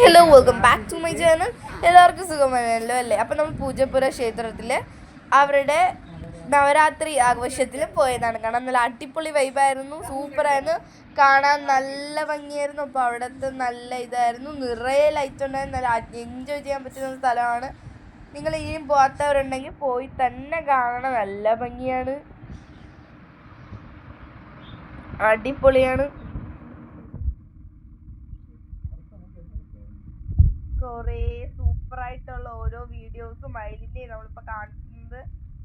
Hello welcome back to my channel എല്ലാവർക്കും സുഖമാണല്ലോ അല്ലേ? അപ്പം നമ്മൾ പൂജപ്പുര ക്ഷേത്രത്തിൽ അവരുടെ നവരാത്രി ആഘോഷത്തിൽ പോയതാണ്. കാരണം നല്ല അടിപൊളി വൈബായിരുന്നു സൂപ്പറായിരുന്നു കാണാൻ നല്ല ഭംഗിയായിരുന്നു. അപ്പോൾ അവിടുത്തെ നല്ല ഇതായിരുന്നു. നിറയെ ലൈറ്റ് ഉണ്ടായിരുന്നു. നല്ല എൻജോയ് ചെയ്യാൻ പറ്റുന്ന സ്ഥലമാണ്. നിങ്ങൾ ഇനിയും പോകാത്തവരുണ്ടെങ്കിൽ പോയി തന്നെ കാണണം. നല്ല ഭംഗിയാണ്. അടിപൊളിയാണ്. കുറേ സൂപ്പറായിട്ടുള്ള ഓരോ വീഡിയോസും അതിലില്ലേ നമ്മളിപ്പോൾ കാണിക്കുന്നത്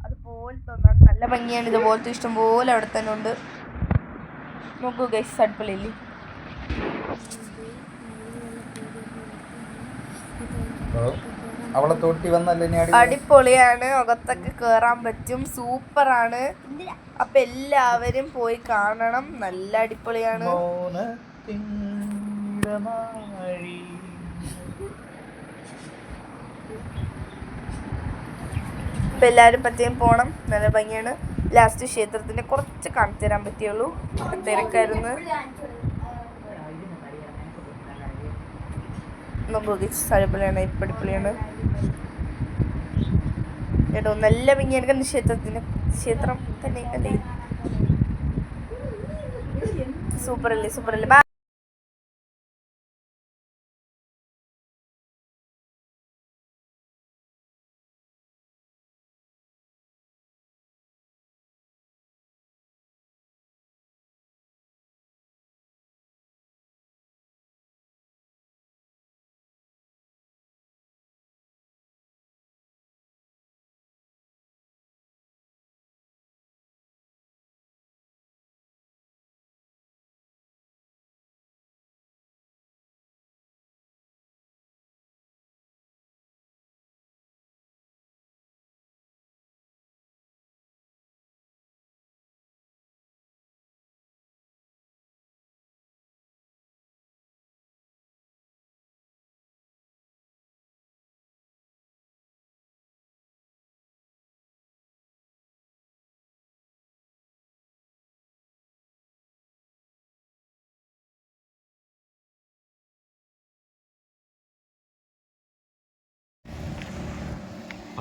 അതുപോലത്തെ ഒന്നാണ് നല്ല ഭംഗിയാണ് ഇതുപോലത്തെ ഇഷ്ടംപോലെ അവിടെ തന്നെ ഉണ്ട്. നോക്കൂ ഗൈസ് അടുപ്പിളില്ലേ അവളെ തൊട്ടി വന്നല്ലേ അടിപൊളിയാണ്. അകത്തൊക്കെ കേറാൻ പറ്റും. സൂപ്പർ ആണ്. അപ്പൊ എല്ലാവരും പോയി കാണണം. നല്ല അടിപൊളിയാണ്. ഇപ്പൊ എല്ലാവരും പറ്റിയും പോകണം നല്ല ഭംഗിയാണ്. ലാസ്റ്റ് ക്ഷേത്രത്തിന്റെ കുറച്ച് കാണിച്ചു തരാൻ പറ്റിയുള്ളൂ. തിരക്കായിരുന്നു. നോക്കൂ അടിപൊളിയാണ് ഇപ്പം അടിപൊളിയാണ് കേട്ടോ നല്ല ഭംഗിയാണ് കണ്ട് ക്ഷേത്രത്തിന്? ക്ഷേത്രം തന്നെ അല്ലേ സൂപ്പർ അല്ലേ സൂപ്പർ അല്ലേ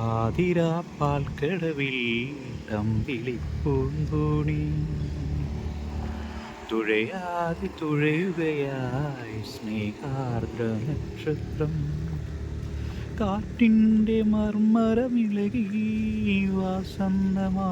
പാതിരാപ്പാൽക്കടവിൽ തമ്പിളി പൂന്തോണി തുഴയാതി തുഴയുകയായി സ്നേഹാർദ്ര നക്ഷത്രം. കാറ്റിന്റെ മർമ്മരമിളകി വാസന്തമാ